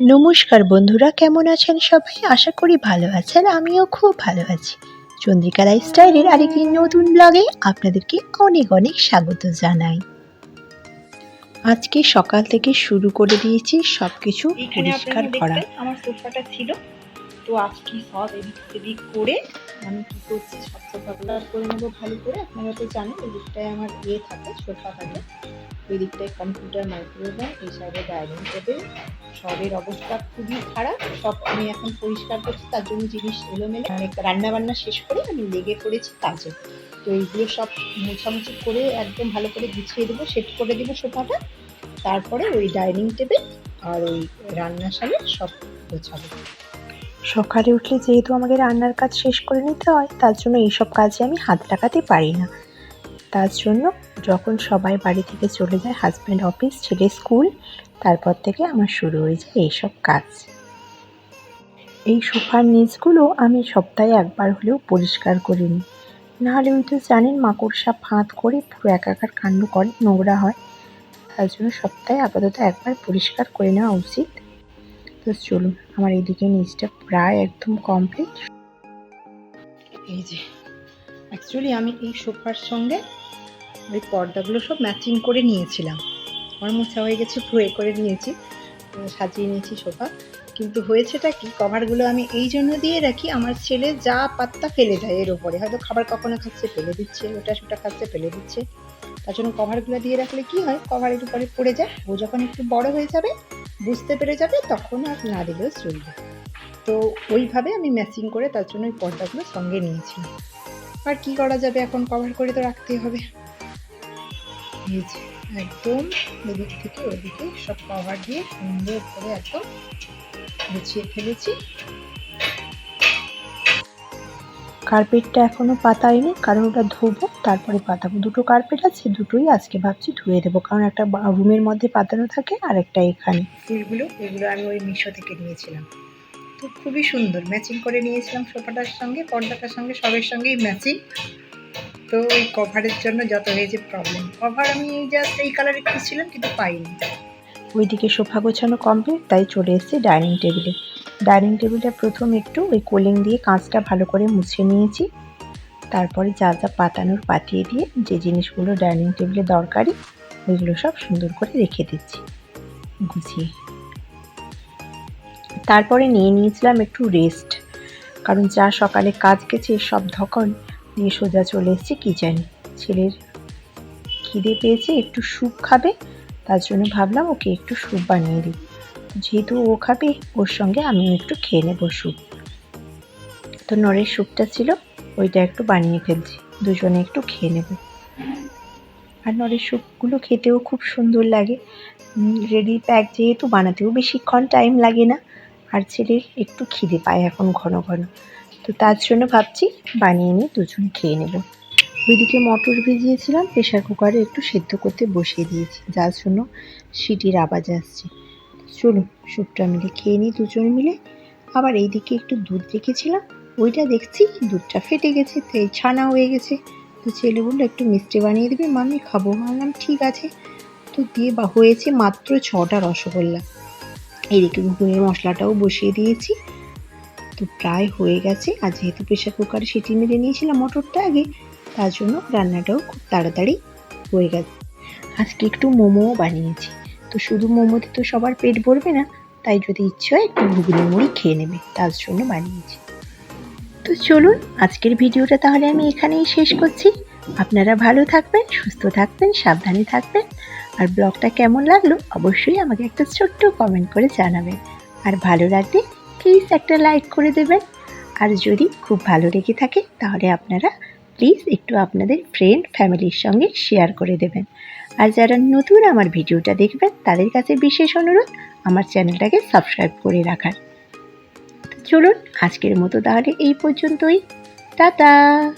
নমস্কার বন্ধুরা কেমন আছেন সবাই? আশা করি ভালো আছেন আমিও খুব ভালো আছি। চন্দ্রিকা লাইফস্টাইলের আরেকটি নতুন ব্লগে আপনাদেরকে অনেক অনেক স্বাগত জানাই। আজকে সকাল থেকে শুরু করে দিয়েছি সব কিছু পরিষ্কার করা। আমার সোফাটা ছিল। তো আজকে সব এদিক সেদিক করে আমি কি করছি সব সোফাগুলো করে নেব ভালো করে। আপনারা তো জানেন এই দিকটায় আমার ইয়ে থাকে সোফা থাকে। ওই দিকটায় কম্পিউটার মাইক্রোওয়েভ এই সাইডে ডাইনিং টেবিল সবের অবস্থা খুবই খারাপ। সব আমি এখন পরিষ্কার করছি, তার জন্য জিনিস এলোমেলো। অনেক রান্না বান্না শেষ করে আমি লেগে পড়েছি কাজে। তো এইগুলো সব মোছামুছি করে একদম ভালো করে গুছিয়ে দেবো সেট করে দেবো সোফাটা। তারপরে ওই ডাইনিং টেবিল আর ওই রান্নাশালে সব গোছাবো। সকালে উঠলে যেহেতু আমাকে রান্নার কাজ শেষ করে নিতে হয়, তার জন্য এইসব কাজে আমি হাত লাগাতে পারি না। তার জন্য যখন সবাই বাড়ি থেকে চলে যায় হাজব্যান্ড অফিস ছেলে স্কুল তারপর থেকে আমার শুরু হয়ে যায় এইসব কাজ। এই সোফার নিচগুলো আমি সপ্তাহে একবার হলেও পরিষ্কার করে নিই নাহলে ওই তো জানেন মাকড়সা ফাঁদ করে পুরো একাকার কাণ্ড করে, নোংরা হয়। তার জন্য সপ্তাহে আপাতত একবার পরিষ্কার করে নেওয়া উচিত। তো চলুন, আমার এইদিকে নিচটা প্রায় একদম কমপ্লিট এই যে অ্যাকচুয়ালি আমি এই সোফার সঙ্গে ওই পর্দাগুলো সব ম্যাচিং করে নিয়েছিলাম। আমার মোছা হয়ে গেছে, পুরো করে নিয়েছি সাজিয়ে নিয়েছি সোফা। কিন্তু হয়েছেটা কি, কভারগুলো আমি এই জন্য দিয়ে রাখি, আমার ছেলে যা পাত্তা ফেলে দেয় এর ওপরে হয়তো খাবার কখনো খাচ্ছে, ফেলে দিচ্ছে ওটা সেটা খাচ্ছে, ফেলে দিচ্ছে। তার জন্য কভারগুলো দিয়ে রাখলে কি হয়, কভারের উপরে পড়ে যায়, ও যখন একটু বড় হয়ে যাবে, বুঝতে পেরে যাবে, তখন আর না দিলেও চলবে। তো ওইভাবে আমি ম্যাচিং করে তার জন্য ওই পর্দাগুলো সঙ্গে নিয়েছি। আর কি করা যাবে এখন? কভার করে তো রাখতেই হবে। একদম এদিক থেকে ওদিকে সব কভার দিয়ে সুন্দর করে একদম গুছিয়ে ফেলেছি। কার্পেটটা এখনও পাতাইনি, কারণ ওটা ধোবো, তারপরে পাতাবো। দুটো কার্পেট আছে, দুটোই আজকে ভাবছি ধুয়ে দেবো, কারণ একটা রুমের মধ্যে পাতানো থাকে আর একটা এখানে। ফুলগুলো এগুলো আমি ওই মিশো থেকে নিয়েছিলাম। তো খুবই সুন্দর। ম্যাচিং করে নিয়েছিলাম সোফাটার সঙ্গে, পর্দাটার সঙ্গে, সবের সঙ্গেই ম্যাচিং তো ওই কভারের জন্য যত হয়েছে প্রবলেম কভার আমি জাস্ট এই কালারে খুঁজছিলাম, কিন্তু পাইনি। ওইদিকে সোফা গোছানো কমপ্লিট তাই চলে এসেছি ডাইনিং টেবিলে ডাইনিং টেবিলটা প্রথম একটু ওই কোলিং দিয়ে কাঁচটা ভালো করে মুছে নিয়েছি। তারপরে যা যা পাতানোর পাতিয়ে দিয়ে যে জিনিসগুলো ডাইনিং টেবিলে দরকারি, ওইগুলো সব সুন্দর করে রেখে দিচ্ছি। গুছিয়ে। তারপরে নিয়ে নিয়েছিলাম একটু রেস্ট কারণ যা সকালে কাজ গেছে, সব ধকল দিয়ে সোজা চলে এসেছি কিচেন ছেলের খিদে পেয়েছে, একটু স্যুপ খাবে, তার জন্য ভাবলাম ওকে একটু স্যুপ বানিয়ে দিই। যেহেতু ও খাবে, ওর সঙ্গে আমিও একটু খেয়ে নেব স্যুপ তো নরের স্যুপটা ছিল, ওইটা একটু বানিয়ে ফেলছি, দুজনে একটু খেয়ে নেব। আর নরের স্যুপগুলো খেতেও খুব সুন্দর লাগে। রেডি প্যাক যেহেতু বানাতেও বেশিক্ষণ টাইম লাগে না। আর ছেলের একটু খিদে পায় এখন ঘন ঘন। তো তার জন্য ভাবছি বানিয়ে নিয়ে দুজন খেয়ে নেব। ওইদিকে মটর ভিজিয়েছিলাম প্রেশার কুকারে একটু সেদ্ধ করতে বসিয়ে দিয়েছি। যার জন্য সিটির আওয়াজ আসছে। চলুন স্যুপটা মিলে খেয়ে নিই দুজন মিলে। আবার এইদিকে একটু দুধ রেখেছিলাম, ওইটা দেখছি দুধটা ফেটে গেছে, তাই ছানা হয়ে গেছে। তো ছেলে বলল, একটু মিষ্টি বানিয়ে দেবে? মামি, খাব। বললাম ঠিক আছে। তো দিয়ে বা, হয়েছে মাত্র ছটা রসগোল্লা। এইদিকে ঘুগনির মশলাটাও বসিয়ে দিয়েছি। তো প্রায় হয়ে গেছে। আর যেহেতু প্রেশার কুকারে সিটি মেরে নিয়েছিলাম মটরটা আগে, তার জন্য রান্নাটাও খুব তাড়াতাড়ি হয়ে গেছে। আজকে একটু মোমোও বানিয়েছি। তো শুধু মোমোতে তো সবার পেট ভরবে না, তাই যদি ইচ্ছে হয় একটু ঘুগনি মুড়ি খেয়ে নেবে, তার জন্য বানিয়েছি। তো চলুন, আজকের ভিডিওটা তাহলে আমি এখানেই শেষ করছি। আপনারা ভালো থাকবেন, সুস্থ থাকবেন, সাবধানে থাকবেন। আর ব্লগটা কেমন লাগল অবশ্যই আমাকে একটা ছোট্ট কমেন্ট করে জানাবেন। আর ভালো লাগলে প্লিজ একটা লাইক করে দেবেন। আর যদি খুব ভালো লেগে থাকে তাহলে আপনারা প্লিজ একটু আপনাদের ফ্রেন্ড ফ্যামিলির সঙ্গে শেয়ার করে দেবেন। আর যারা নতুন আমার ভিডিওটা দেখবেন, তাদের কাছে বিশেষ অনুরোধ, আমার চ্যানেলটাকে সাবস্ক্রাইব করে রাখার। চলুন, আজকের মতো তাহলে এই পর্যন্তই। টাটা!